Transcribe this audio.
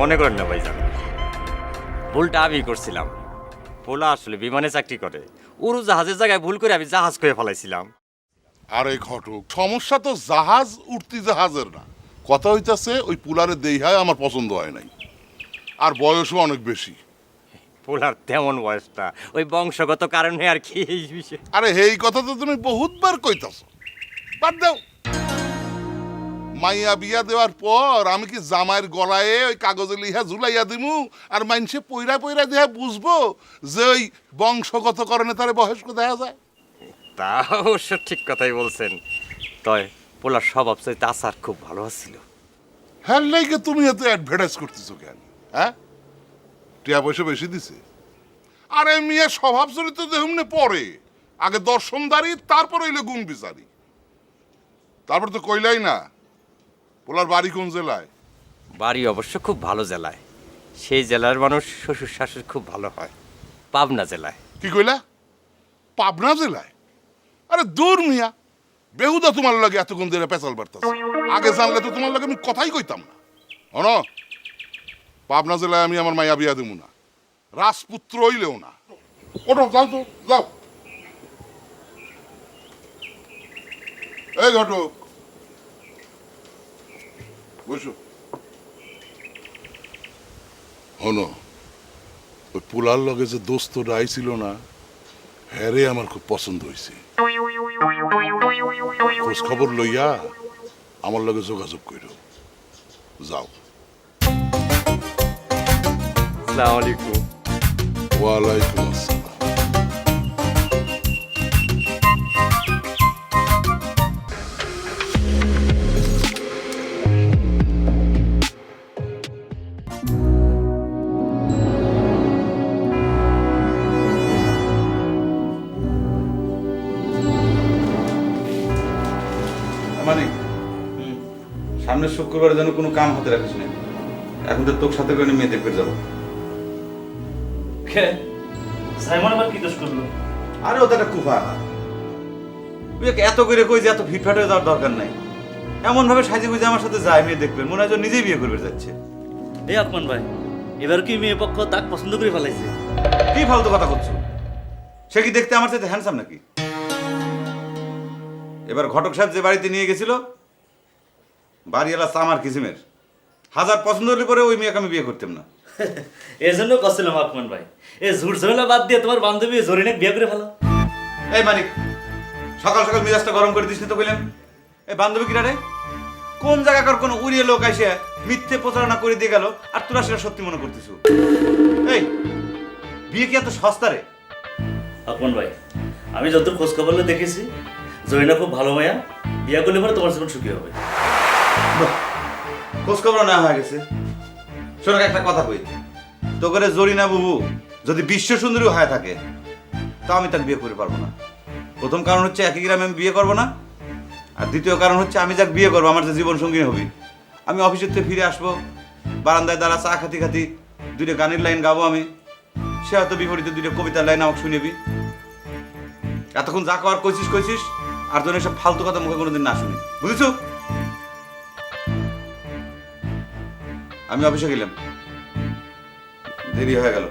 মনে করেন না ভাইজান। ভুলটা আমি করছিলাম। পোলা আসলে বিমানে চাকরি করে। উড়ু জাহাজের জায়গায় ভুল করে আমি জাহাজ করে ফেলাইছিলাম। আরে ঘটক সমস্যা তো জাহাজ উঠতি জাহাজের না। কথা হইতাছে ওই পুলারে দেইহায় আমার পছন্দ হয় নাই। আর বয়সও অনেক বেশি। পোলার তেমন বয়সটা। ওই বংশগত কারণে আর কি এই বিষয় আরে এই কথা তো তুমি বহুতবার কইতাছ। বাদ দাও। মাইয়া বিয়া দেওয়ার পর আমি কি জামাইয়ের গলায় ওই কাগজে লিহা ঝুলাইয়া দিমু? আর মাইনসে পইরা পইরা দেহা বুঝব যে ওই বংশগত কারণে তারে বয়স্ক দেখা যায়। তা অবশ্য ঠিক কথাই বলছেন। তয় পোলার স্বভাব চাইতে আচার খুব ভালো ছিল হ্যাঁ লাইকে তুমি এত অ্যাডভার্টাইজ করতেছো কেন? হ্যাঁ? টিয়া পয়সা বেশি দিছে। আরে মিয়া স্বভাব চরিত্র দেখুন পরে। আগে দর্শনদারি তারপর হইলে গুণ বিচারি। তারপর তো কইলাই না পোলার বাড়ি কোন জেলায়? বাড়ি অবশ্য খুব ভালো জেলায়। সেই জেলার মানুষ শ্বশুর শাশুড়ি খুব ভালো হয়। পাবনা জেলায়। কি কইলা? পাবনা জেলায়? আরে দূর মিয়া। বেহুদা তোমার লাগে এতক্ষণ ধরে পেঁচাল বাড়তাছে। আগে জানলে তো তোমার লাগে আমি কথাই কইতাম না। হন পাবনা জেলায় আমি আমার মাইয়া বিয়া দেবো না। রাজপুত্র হইলেও না। ওটা যাও তো যাও। এই ঘটক বসো হনো ওই পোলার লগে যে দোস্তটা আইছিল না হ্যারে আমার খুব পছন্দ হয়েছে খোঁজ খবর লইয়া আমার লগে যোগাযোগ কইর। যাও। আসসালামু আলাইকুম। ওয়ালাইকুম আসসালাম। সামনের শুক্রবারে যেন কোনো কাম হাতে রাখিস না এখন তো তোর সাথে করে মেয়ে দেখতে যাব। সাইমন আবার কি দোষ করল? আরে ওটা একটা কুফা। তুই এত করে কই যে এত ফিটফাট হয়ে যাওয়ার দরকার নাই। এমন ভাবে সাজে গুজে আমার সাথে যায় মেয়ে দেখবেন মনে হয় নিজেই বিয়ে করবে যাচ্ছে। এই আকমান ভাই এবার কি মেয়ে পক্ষ তাক পছন্দ করে ফেলাইছে? কি ফালতু কথা করছ সে কি দেখতে আমার সাথে হ্যান্ডসাম নাকি? এবার ঘটক সাহেব যে বাড়িতে নিয়ে গেছিল বাড়িওয়ালা সামার কিসিমের। হাজার পছন্দ হলে পরে ওই মেয়েকে আমি বিয়ে করতাম না। এই জন্য কছিলাম আকমান ভাই। এ ঝুট ঝামেলা বাদ দিয়ে তোমার বান্ধবী জরিনে বিয়ে করে ফেলো। এই মানিক সকাল সকাল মেজাজটা গরম করে দিস না তো কইলাম এই বান্ধবী কিনা রে? কোন জায়গাকার কোন উড়িয়ে লোক এসে মিথ্যে প্রচারণা করে দিয়ে গেল আর তোরা সেটা সত্যি মনে করতেছ? এই বিয়ে কি এত সস্তা রে? আকমান ভাই আমি যত খোঁজ খবর দেখেছি জরিনা খুব ভালো মায়া বিয়ে করলে পরে তোমার জীবন সুখী হবে। খোঁজ খবর না হয়ে গেছে। শোনো একটা কথা কই। তো করে জরিনা বুবু যদি বিশ্ব সুন্দরী হয়ে থাকে, তা আমি তাকে বিয়ে করে পারব না। প্রথম কারণ হচ্ছে একই গ্রামে আমি বিয়ে করব না, আর দ্বিতীয় কারণ হচ্ছে আমি যাকে বিয়ে করব, আমার যে জীবন সঙ্গী হবি। আমি অফিসের থেকে ফিরে আসব, বারান্দায় দ্বারা চা খাতি খাতি, দুইটা গানের লাইন গাবো আমি, সে হয়তো বিপরীতে দুইটা কবিতার লাইন আমাকে শুনেবি এতক্ষণ যা করার কইছিস কইছিস, আর যেন এসব ফালতু কথা মুখে কোনোদিন না শুনি। বুঝেছ? আমি অফিসে গেলাম। দেরি হয়ে গেল।